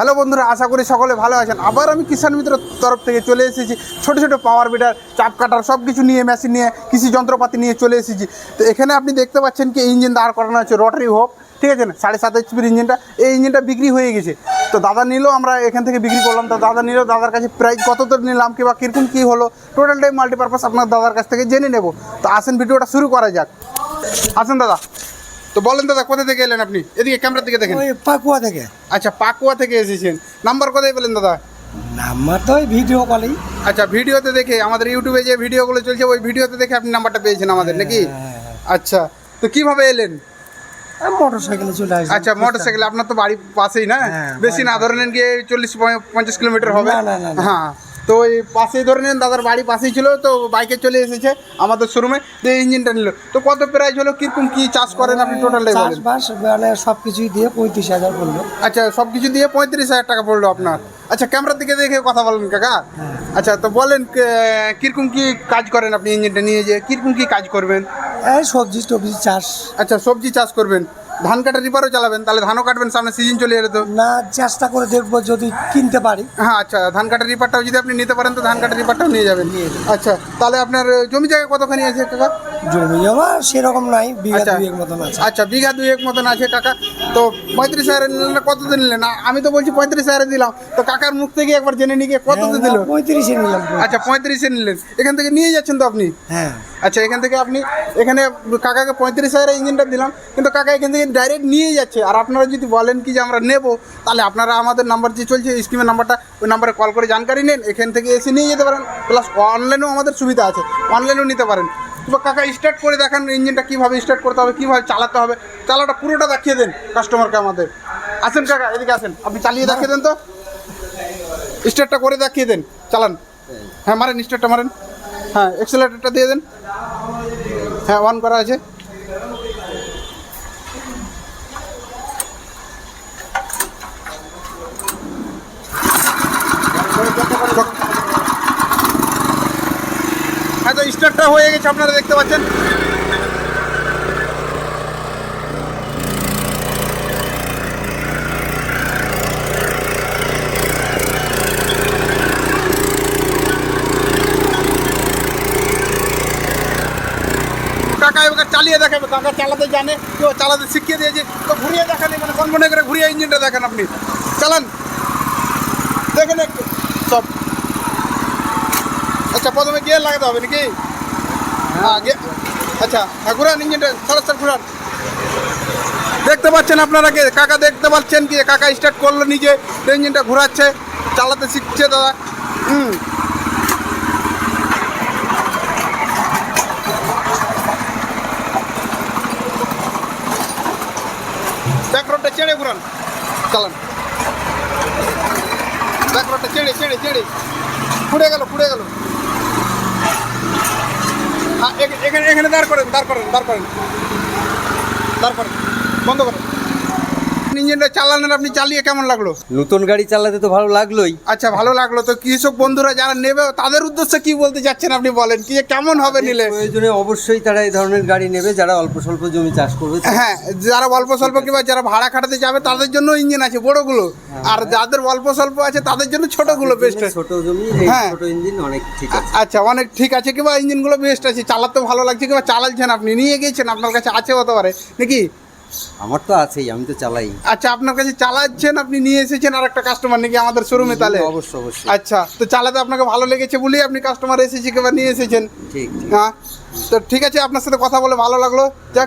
Hello বন্ধুরা, আশা করি সকলে ভালো আছেন। আবার আমি কিষাণ মিত্র তরফ থেকে চলে এসেছি। ছোট ছোট পাওয়ার বিটার চাপ কাটার সব কিছু নিয়ে মেশিন নিয়ে, কৃষি যন্ত্রপাতি নিয়ে চলে এসেছি। তো এখানে আপনি দেখতে পাচ্ছেন কি ইঞ্জিন দাঁড় করানো আছে রটারি হোপ ঠিক আছে না? সাড়ে সাত এইচপির ইঞ্জিনটা এই ইঞ্জিনটা বিক্রি হয়ে গেছে। তো দাদা নিল, আমরা এখান থেকে বিক্রি করলাম। তো দাদা নিল, দাদার কাছে প্রাইস কত তো নিলাম কিংবা কীরকম কী হলো টোটালটাই মাল্টিপারপাস আপনার দাদার কাছ থেকে জেনে নেব। তো আসেন, ভিডিওটা শুরু করা যাক। আসেন দাদা। তো বলেন দাদা কোথা থেকে এলেন আপনি? এদিকে ক্যামেরার দিকে দেখেন। ওই পাকুয়া থেকে। আচ্ছা পাকুয়া থেকে এসেছেন। নাম্বার কোথায় পেলেন দাদা? নাম্বার তো ওই ভিডিও কলেই আচ্ছা ভিডিওতে দেখে আমাদের ইউটিউবে যে ভিডিওগুলো চলছে ওই ভিডিওতে দেখে আপনি নাম্বারটা পেয়েছেন আমাদের নাকি? আচ্ছা তো কীভাবে এলেন? মোটর সাইকেলে চলে আসবে আচ্ছা মোটর সাইকেল আপনার তো বাড়ির পাশেই না? হ্যাঁ, বেশি না ধরে নেন গিয়ে চল্লিশ পঞ্চাশ কিলোমিটার হবে। হ্যাঁ। তো ওই পাশেই ধরে নেন দাদার বাড়ি পাশেই ছিল তো বাইকে চলে এসেছে আমাদের শোরুমে তো ইঞ্জিনটা নিল। তো কত প্রাইস হলো? কীরকম কি চাষ করেন আপনি টোটালটাই বলেন? চাষবাস মানে সব কিছুই দিয়ে পঁয়ত্রিশ হাজার পড়ল। আচ্ছা সব কিছু দিয়ে পঁয়ত্রিশ হাজার টাকা পড়ল আপনার। আচ্ছা ক্যামেরার দিকে দেখে কথা বলেন কাকা। আচ্ছা তো বলেন কে- কীরকম কি কাজ করেন আপনি ইঞ্জিনটা নিয়ে যে কীরকম কি কাজ করবেন? এই সবজি টবজি চাষ। আচ্ছা সবজি চাষ করবেন। ধান কাটা রিপারও চালাবেন তাহলে ধানও কাটবেন সামনে সিজন চলে এলে তো। না চেষ্টা করে দেখব যদি কিনতে পারি। হ্যাঁ আচ্ছা ধান কাটা রিপারটাও যদি আপনি নিতে পারেন তো ধান কাটা রিপারটাও নিয়ে যাবেন। আচ্ছা তাহলে আপনার জমি জায়গা কতখানি আছে কাকা? জমি জমা সেরকম নাই বিঘা আচ্ছা। দুয়েক মতন আছে। আচ্ছা বিঘা দুয়েক মতন আছে কাকা তো পঁয়ত্রিশ হাজারে নিলেন না কততে নিলেন না আমি তো বলছি পঁয়ত্রিশ হাজারে দিলাম। তো কাকার মুখ থেকে একবার জেনে নিয়ে কততে দিল হ্যাঁ, পঁয়ত্রিশে নিলাম। আচ্ছা পঁয়ত্রিশে নিলেন। এখান থেকে নিয়ে যাচ্ছেন তো আপনি? হ্যাঁ। আচ্ছা এখান থেকে আপনি এখানে কাকাকে পঁয়ত্রিশ হাজারের ইঞ্জিনটা দিলাম কিন্তু কাকা এখান থেকে ডাইরেক্ট নিয়ে যাচ্ছে। আর আপনারা যদি বলেন কি যে আমরা নেব তাহলে আপনারা আমাদের নাম্বার যে চলছে স্কিমের নাম্বারটা ওই নাম্বারে কল করে জানকারি নেন এখান থেকে এসে নিয়ে যেতে পারেন। প্লাস অনলাইনেও আমাদের সুবিধা আছে। অনলাইনেও নিতে পারেন। তো কাকা স্টার্ট করে দেখান ইঞ্জিনটা কীভাবে স্টার্ট করতে হবে কীভাবে চালাতে হবে। চালাটা পুরোটা দেখিয়ে দেন কাস্টমারকে আমাদের। আসেন কাকা এদিকে আসেন। আপনি চালিয়ে দেখিয়ে দেন তো। স্টার্টটা করে দেখিয়ে দেন। চালান। হ্যাঁ মারেন স্টার্টটা মারেন। হ্যাঁ এক্সেলেটারটা দিয়ে দেন। হ্যাঁ অন করা আছে। তো স্টার্টটা হয়ে গেছে, আপনারা দেখতে পাচ্ছেন। চালিয়ে দেখাবে কাকা চালাতে জানে কেউ চালাতে শিখিয়ে দিয়েছে। তো ঘুরিয়ে দেখান মানে কোন মনে করে ঘুরিয়ে ইঞ্জিনটা দেখেন আপনি। চালান। দেখেন একটু। সব। আচ্ছা প্রথমে গিয়ার লাগাতে হবে নাকি? হ্যাঁ আচ্ছা হ্যাঁ ঘুরান ইঞ্জিনটা সারা ঘুরান। দেখতে পাচ্ছেন আপনারা কে? কাকা দেখতে পাচ্ছেন কি? কাকা স্টার্ট করল নিজে ইঞ্জিনটা ঘোরাচ্ছে, চালাতে শিখছে দাদা। হুম। ব্যাক রোডটা চেড়ে ঘুরান। চালান। ব্যাক রোডটা চেড়ে চেড়ে চেড়ে ফুড়ে গেল ফুড়ে গেল। এখানে এখানে দাঁড় করেন দাঁড় করেন দাঁড় করেন। দাঁড় করেন। বন্ধ করেন। ইঞ্জিনটা চালানোর আপনি চালিয়ে কেমন লাগল? নতুন গাড়ি চালাতে তো ভালো লাগলোই। আচ্ছা ভালো লাগল। তো কৃষক বন্ধুরা যারা নেবে তাদের উদ্দেশ্যে কি বলতে চাচ্ছেন আপনি বলেন? কি কেমন হবে নিলে? প্রয়োজনে অবশ্যই তারা এই ধরনের গাড়ি নেবে যারা অল্প স্বল্প জমি চাষ করবে। হ্যাঁ যারা অল্প স্বল্প কিংবা যারা ভাড়া খাটাতে যাবে তাদের জন্য ইঞ্জিন আছে বড়গুলো। আর যাদের অল্প স্বল্প আছে তাদের জন্য ছোটগুলো বেস্ট ছোট জমি হ্যাঁ। ছোট ইঞ্জিন অনেক ঠিক আছে। আচ্ছা অনেক ঠিক আছে কিংবা ইঞ্জিনগুলো বেস্ট আছে। চালাতে ভালো লাগছে কিংবা চালাচ্ছেন আপনি নিয়ে গিয়েছেন আপনার কাছে আছে হতে পারে। নাকি? আমার তো আছেই আমি তো চালাই। আচ্ছা আপনার কাছে চালাচ্ছেন আপনি নিয়ে এসেছেন আর একটা কাস্টমার নাকি আমাদের শোরুমে তাহলে? অবশ্যই অবশ্যই। আচ্ছা তো চালাতে আপনাকে ভালো লেগেছে বলেই আপনি কাস্টমার এসেছে কিংবা নিয়ে এসেছেন। ঠিক ঠিক। হ্যাঁ তো ঠিক আছে আপনার সাথে কথা বলে ভালো লাগল। যাক